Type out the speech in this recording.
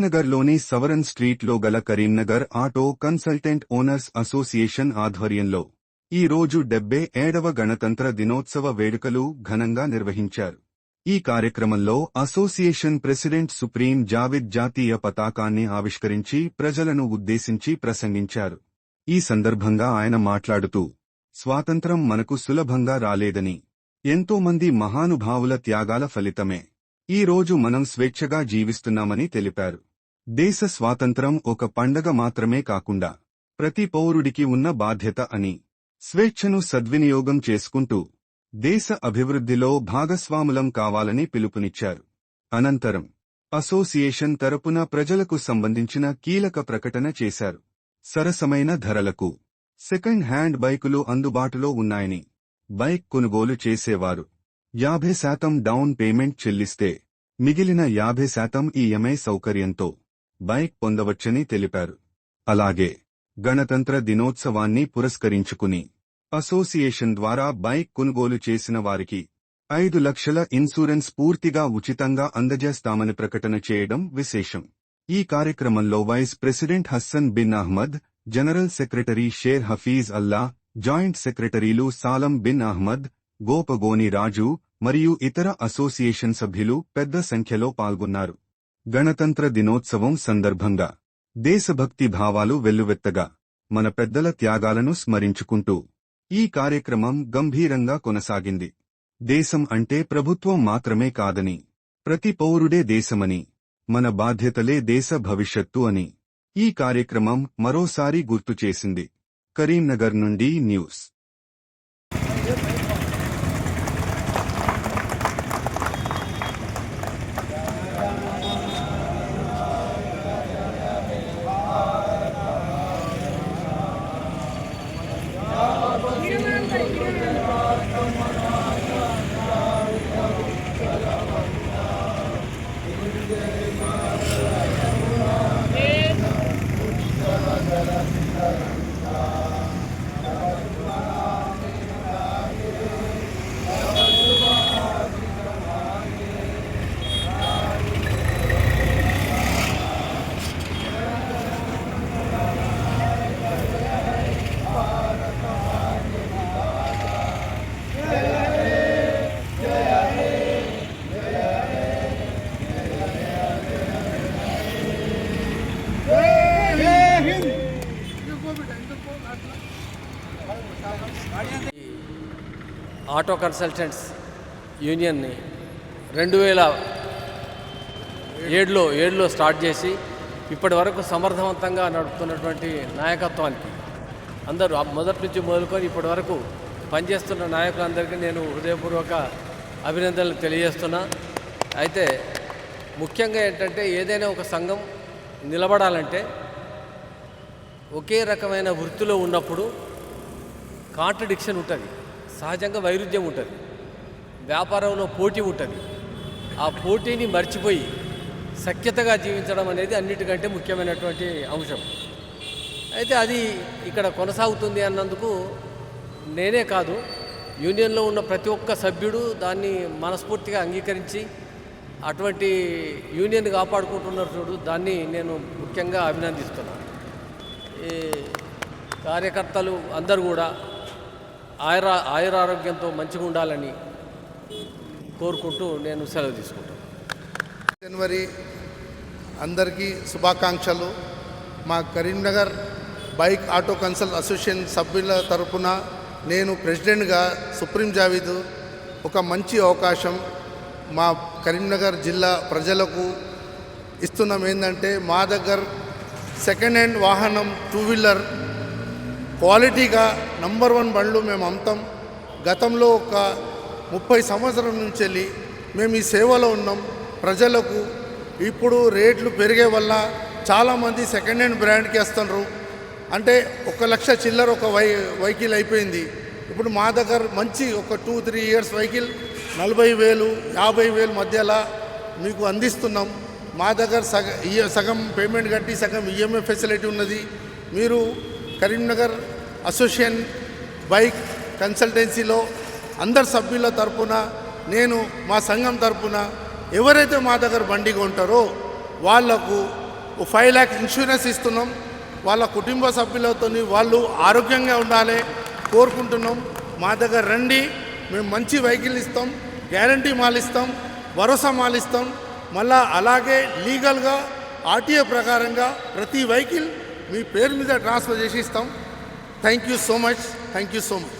కరీంనగర్లోని సవరన్ స్ట్రీట్లో గల Karimnagar auto consultant owners association ఆధ్వర్యంలో ఈ రోజు డెబ్బై ఏడవ గణతంత్ర దినోత్సవ వేడుకలు ఘనంగా నిర్వహించారు. ఈ కార్యక్రమంలో అసోసియేషన్ ప్రెసిడెంట్ సుప్రీం జావిద్ జాతీయ పతాకాన్ని ఆవిష్కరించి ప్రజలను ఉద్దేశించి ప్రసంగించారు. ఈ సందర్భంగా ఆయన మాట్లాడుతూ స్వాతంత్రం మనకు సులభంగా రాలేదని ఎంతో మంది మహానుభావుల త్యాగాల ఫలితమే. ఈ రోజు మనం స్వేచ్ఛగా జీవిస్తున్నామని తెలిపారు. దేశ స్వాతంత్రం ఒక పండగ మాత్రమే కాకుండా ప్రతి పౌరుడికి ఉన్న బాధ్యత అని స్వేచ్ఛను సద్వినియోగం చేసుకుంటూ దేశ అభివృద్ధిలో భాగస్వాములం కావాలని పిలుపునిచ్చారు. అనంతరం అసోసియేషన్ తరపున ప్రజలకు సంబంధించిన కీలక ప్రకటన చేశారు. సరసమైన ధరలకు సెకండ్ హ్యాండ్ బైకులు అందుబాటులో ఉన్నాయని బైక్ కొనుగోలు చేసేవారు. యాభై శాతం డౌన్ పేమెంట్ చెల్లిస్తే మిగిలిన యాభై శాతం ఈఎంఐ సౌకర్యంతో బైక్ పొందవచ్చని తెలిపారు. అలాగే గణతంత్ర దినోత్సవాన్ని పురస్కరించుకుని అసోసియేషన్ ద్వారా బైక్ కొనుగోలు చేసిన వారికి ఐదు లక్షల ఇన్సూరెన్స్ పూర్తిగా ఉచితంగా అందజేస్తామని ప్రకటన చేయడం విశేషం. ఈ కార్యక్రమంలో vice president Hassan bin Ahmed general secretary Sher Hafeez Allah joint సెక్రటరీలు సాలం బిన్ అహ్మద్ గోపగోని రాజు మరియు ఇతర అసోసియేషన్ సభ్యులు పెద్ద సంఖ్యలో పాల్గొన్నారు. గణతంత్ర దినోత్సవం సందర్భంగా దేశభక్తి భావాలు వెల్లువెత్తగా మన పెద్దల త్యాగాలను స్మరించుకుంటూ ఈ కార్యక్రమం గంభీరంగా కొనసాగింది. దేశం అంటే ప్రభుత్వం మాత్రమే కాదని ప్రతి పౌరుడే దేశమని మన బాధ్యతలే దేశ భవిష్యత్తు అని ఈ కార్యక్రమం మరోసారి గుర్తు చేసింది. కరీంనగర్ నుండి news. Auto consultants యూనియన్ని రెండు వేల ఏడులో ఏడులో స్టార్ట్ చేసి ఇప్పటి వరకు సమర్థవంతంగా నడుపుతున్నటువంటి నాయకత్వానికి అందరూ మొదటి నుంచి మొదలుకొని ఇప్పటి వరకు పనిచేస్తున్న నాయకులందరికీ నేను హృదయపూర్వక అభినందనలు తెలియజేస్తున్నా. అయితే ముఖ్యంగా ఏంటంటే ఏదైనా ఒక సంఘం నిలబడాలంటే ఒకే రకమైన వృత్తిలో ఉన్నప్పుడు కాంట్రడిక్షన్ ఉంటుంది. సహజంగా వైరుధ్యం ఉంటుంది. వ్యాపారంలో పోటీ ఉంటుంది. ఆ పోటీని మర్చిపోయి సఖ్యతగా జీవించడం అనేది అన్నిటికంటే ముఖ్యమైనటువంటి అంశం. అయితే అది ఇక్కడ కొనసాగుతుంది అన్నందుకు నేనే కాదు యూనియన్లో ఉన్న ప్రతి ఒక్క సభ్యుడు దాన్ని మనస్ఫూర్తిగా అంగీకరించి అటువంటి యూనియన్ కాపాడుకుంటున్నారు చూడు దాన్ని నేను ముఖ్యంగా అభినందిస్తున్నాను. ఈ కార్యకర్తలు అందరూ కూడా ఆయుర ఆయురారోగ్యంతో మంచిగా ఉండాలని కోరుకుంటూ నేను సెలవు తీసుకుంటాను. జనవరి అందరికీ శుభాకాంక్షలు. మా Karimnagar bike auto consult association సభ్యుల తరపున నేను ప్రెసిడెంట్గా సుప్రీం జావీద్. ఒక మంచి అవకాశం మా కరీంనగర్ జిల్లా ప్రజలకు ఇస్తున్నాం. ఏంటంటే మా దగ్గర సెకండ్ హ్యాండ్ వాహనం టూ వీలర్. క్వాలిటీగా నంబర్ వన్ బండ్లు మేము అమ్ముతాం. గతంలో ఒక ముప్పై సంవత్సరం నుంచి వెళ్ళి మేము ఈ సేవలో ఉన్నాం. ప్రజలకు ఇప్పుడు రేట్లు పెరిగే వల్ల చాలామంది సెకండ్ హ్యాండ్ బ్రాండ్కి వేస్తున్నారు. అంటే ఒక లక్ష చిల్లర ఒక వై వెహికల్ అయిపోయింది. ఇప్పుడు మా దగ్గర మంచి ఒక టూ త్రీ ఇయర్స్ వెహికల్ నలభై వేలు యాభై వేలు మధ్యలో మీకు అందిస్తున్నాం. మా దగ్గర సగ సగం పేమెంట్ కట్టి సగం ఈఎంఐ ఫెసిలిటీ ఉన్నది. మీరు కరీంనగర్ అసోసియేషన్ బైక్ కన్సల్టెన్సీలో అందరు సభ్యుల తరపున నేను మా సంఘం తరపున ఎవరైతే మా దగ్గర బండి కొంటారో వాళ్ళకు ఫైవ్ ల్యాక్స్ ఇన్సూరెన్స్ ఇస్తున్నాం. వాళ్ళ కుటుంబ సభ్యులతో వాళ్ళు ఆరోగ్యంగా ఉండాలి కోరుకుంటున్నాం. మా దగ్గర రండి మేము మంచి వెహికల్ ఇస్తాం గ్యారంటీ మాలిస్తాం భరోసా మాలిస్తాం. మళ్ళా అలాగే లీగల్గా ఆర్టీఏ ప్రకారంగా ప్రతి వెహికల్ మీ పేరు మీద ట్రాన్స్ఫర్ చేసి ఇస్తాం. Thank you so much. Thank you so much.